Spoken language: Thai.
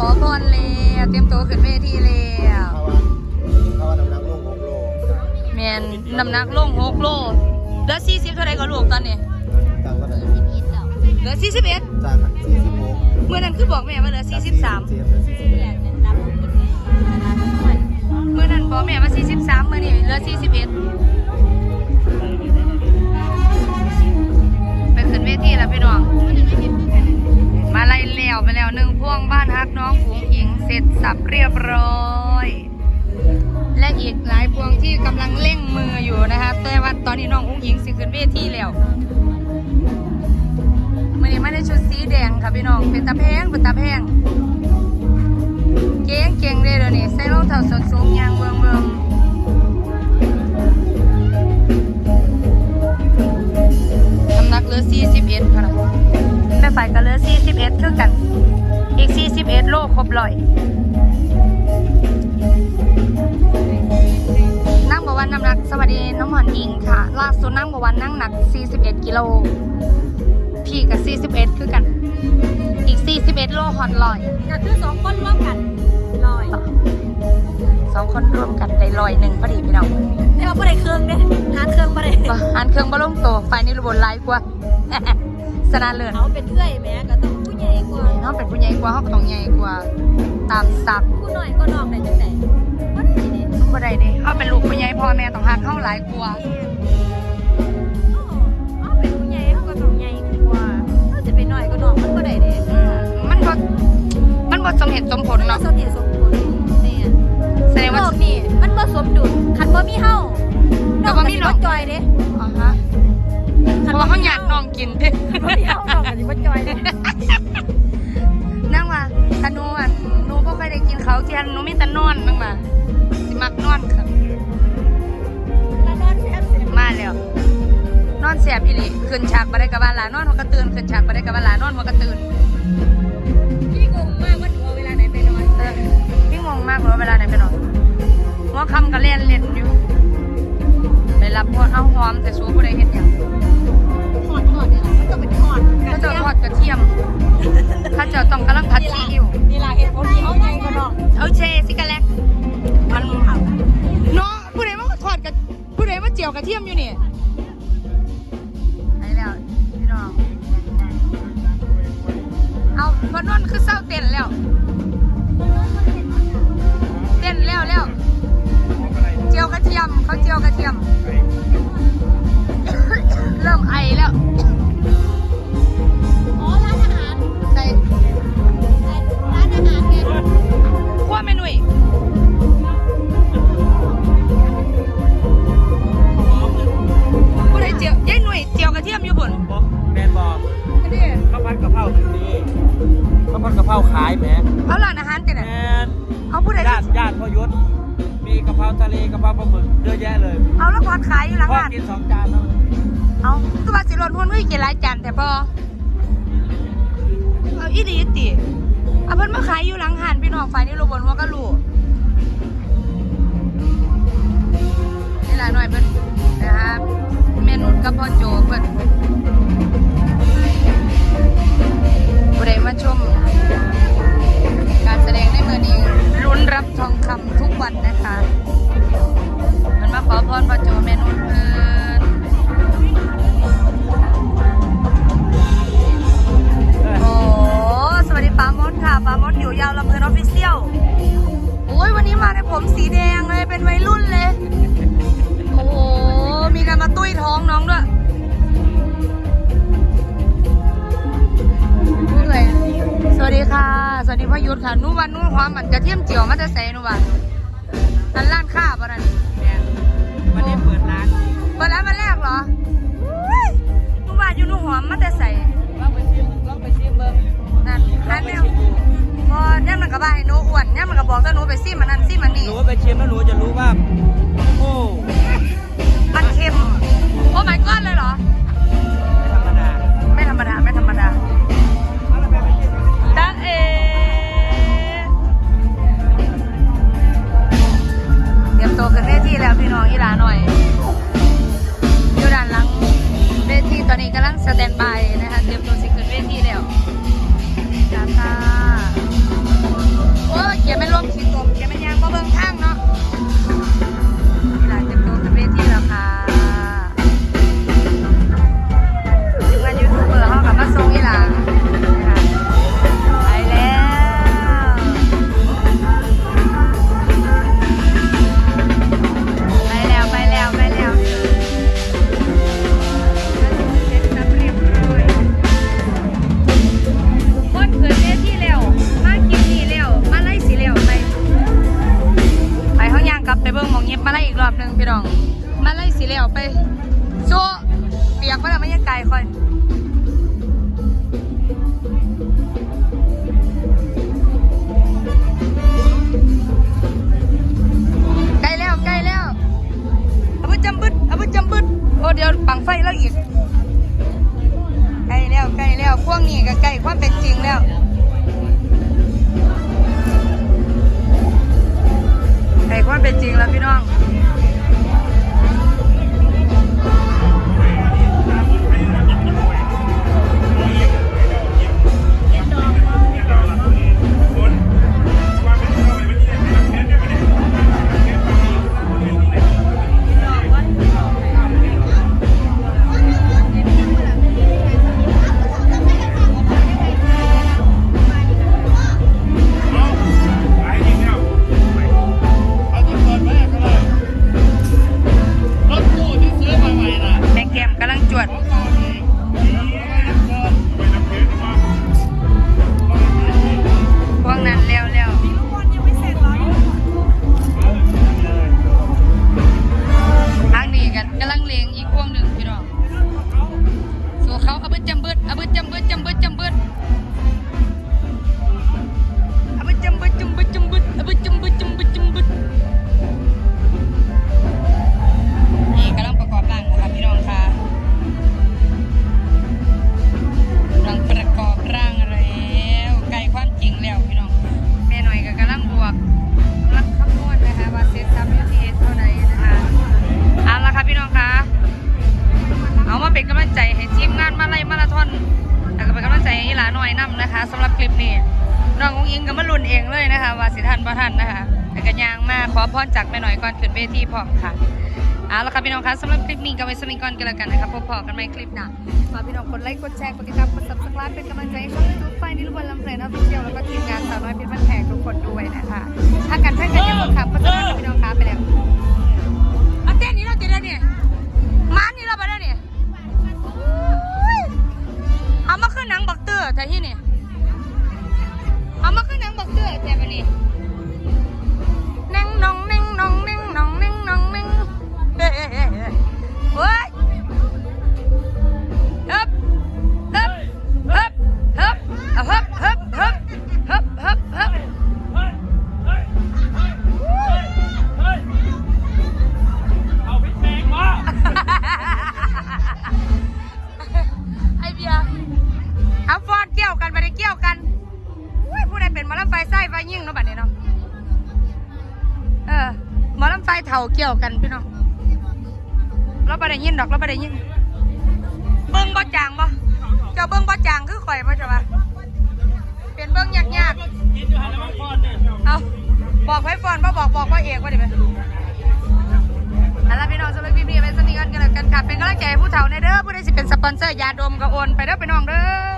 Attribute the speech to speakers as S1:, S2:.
S1: ขอก่อนแล้เตรียมตัวขึ้นเวทีแล้ว
S2: เพราะว่น้ำหนักลงหกโล
S1: แมนน้ำหนักลงหกโลเหลือ40เท่าไรก็ลูกตอนนี้
S2: จางก็ได้
S1: เหลือ41
S2: จางสี่สิบหก
S1: เมื่อนั้นคือบอกแม่ว่าเหลือซีซีสาม
S2: เมื่
S1: อนั้นบอกแม่ว่า43เมื่อนี้เหลือ41 ร้อย และอีกหลายพวงที่กำลังเร่งมืออยู่นะคะแต่ว่าตอนนี้น้องอุ้งอิงสิขึ้นเวทีแล้วมื่อนี้ไม่ได้ชุดสีแดงค่ะพี่น้องเป็นตาแพงเป็นตาแพงเก่งเก่งเลยเดี๋ยวนี้ใส่รองเท้าส้นสูงยางเมืองเมืองน้ำหนักเหลือ41ค่ะนะแม่ฝ่ายก็เหลือ41คือกัน อีก41โลครบร้อย นั่งบอกว่าน้ำหนัก สวัสดีน้องหมอนอิงค่ะ ล่าสุดนั่งบอกว่านั่งหนัก 41 กิโล พี่กับ 41 คือกัน อีก 41 โลหอดลอย
S3: ก็คือสองคนร่วมกันลอย
S1: สองคนรวมกันได้ลอยหนึ่งพอดีพี่น้อง
S3: แต่ว่าบ่ได้เครื่องเด้หาเครื่องบ่ได้
S1: ว่าหันเครื่องบอลงตัวไฟนี่ระบบไลฟ์กว่า สนาเลิศ
S3: เขาเป็นเอื้อยแหม่ก็ต้องผู้ ใหญ่กว่า
S1: น้องเป็นผู้ใหญ่กว่าเขาก็ต้องใหญ่กว่าตามศักดิ์
S3: ผู้น้อยก็น้องได้จังได๋บ่ได้เด้
S1: บ่ได้เดิเขาเป็นลูกผู้ใหญ่พ่อแม่ต้องหักเขาหลายกว่า
S3: เขาเป็นผู้ใหญ่เขาก็ต้องใหญ่กว่าเขาจะเป็นน้อยก็น้องมันบ่ได้เด้
S1: อืมมันบ่มันบ่สมเหตุสมผล
S3: มัน
S1: เนาะ
S3: สมเหตุสมผลนี่
S1: แสดง
S3: โล
S1: ว่า
S3: กนี่มันบ่สมดุลคันบ่มีเฮา
S1: แต่ว่ามีน้อง
S3: จอยเด้
S1: อ๋อฮะ เพราะว่าเขาอยากน้องกินเด้
S3: บ่มีเฮาน้องก็สิบ่จอยเด้
S1: นั่งว่าถ้าหนูอะหนูบ่ค่อยได้กินเขาวเที่ยงหนูมีแต่นอนนั่งว่าสิมักนอนค่ะ
S3: แล้วนอนแซ่บ
S1: มาแล้วนอนแสบอีหลีขึ้นฉากบ่ได้กับบ้านหลานอนหัวกระตื่นขึ้นฉากบ่ได้กับบ้านหลานอนหัวกระตื่น
S3: ๆพี่งงมากว่าหนูเอาเวลาไหนไปนอน
S1: เออพี่งงมากเลยว่าเวลาไหนไปนอนหัวคำก็เล่นเล่นอยู่ไปรับพวเอาหอมแต่สู้บ่ได้เฮ็ด
S3: เศ
S1: ร้าเต้นแล้ว เต้นแล้วแล้วเจียวกระเทียมเขาเจียวกระเทียม เริ่มไอแล้ว มเอา
S2: ร้า
S1: นอาหารเต็
S2: แม
S1: น่ะ
S2: น
S1: เอาผู้ใด
S2: ญาติญาติพ่อยุทธมีกะเพราทะเลกะเพราปลาหมึกเยอะแยะเลย
S1: เอาแล้วพอดขายอยู่หลัง
S2: พ่อ
S1: ร้าน
S2: กินสองจานแล้ว
S1: เอาคือว่าสิรถหุ่นมือกินหลายจานแต่พอเอาอีหลีติเอาเพิ่นมาขายอยู่หลังหานพี่น้องฝ่ายนี้โรบนว่าก็รู้ วันนู่นความมันกระเทียมเจียวมาจะใส่นู่นวันนั่นร้านข้าวปะนั่น
S2: แมนวันนี้เปิดร้าน
S1: เปิดร้านวันแรกเหรออุ๊ยเมื่อวานอยู่นู่นหอมมาแต่ใส่
S2: ลองไปชิมลองไปชิมเบิ้ง
S1: นั่นหันแนวพอเนี่ยมันก็บ่าให้หนูอ้วนเนี่ยมันก็บอกว่าหนูไปซิมันนั่นซิมัน
S2: ห
S1: นี่
S2: นูไปชิมแล้วหนูจะรู้ว่า
S1: บมาไล่อีกรอบหนึ่งพี่น้อง มาไล่สีแล้วไปโซ่เปียกไปแล้วมันยังไกลค่อยใกล้แล้วใกล้แล้วเอาไปจำบึดเอาไปจำบึดโอ้เดี๋ยวปังไฟแล้วอีกใกล้แล้วใกล้แล้วพวกนี้ก็ใกล้ความเป็นจริงแล้ว ความเป็นจริงแล้วพี่น้อง อพรจากแม่หน่อยก่อนขึ้นเวทีพร้อมค่ะเอาละครับพี่น้องครับสำหรับคลิปนี้ก็ไว้สมิงก่อนกันแล้วกันนะครับพบพอกันใหม่คลิปหน้าฝากพี่น้องกดไลค์กดแชร์กดติดตามกดซับสไครป์เป็นกำลังใจให้ช่องยูทูบไฟนิรุวันลำเพลินออฟฟิเชียลแล้วก็ทีมงานสาวน้อยเพชรบ้านแพงทุกคนด้วยนะคะถ้ากันถ้ากันยังหมดครับก็จะลาพี่น้องครับไปแล้ว เบียร์เอาฟอนเกี่ยวกันไปได้เกี่ยวกันอุ้ยผู้ใดเป็นมอลำไฟไส้ไฟยิ่งเนาะบัดนี้เนาะเออมอลำไฟเถาเกี่ยวกันพี่น้องเราไปได้ยินดอกเราไปได้ยินเบิ้งบ่จางบ่เจ้าเบิ้งบ่จางคือข่อยบ่ อผู้ใดสิเป็นสปอนเซอร์ยาดมก็โอนไปเด้อไปน้องเด้อ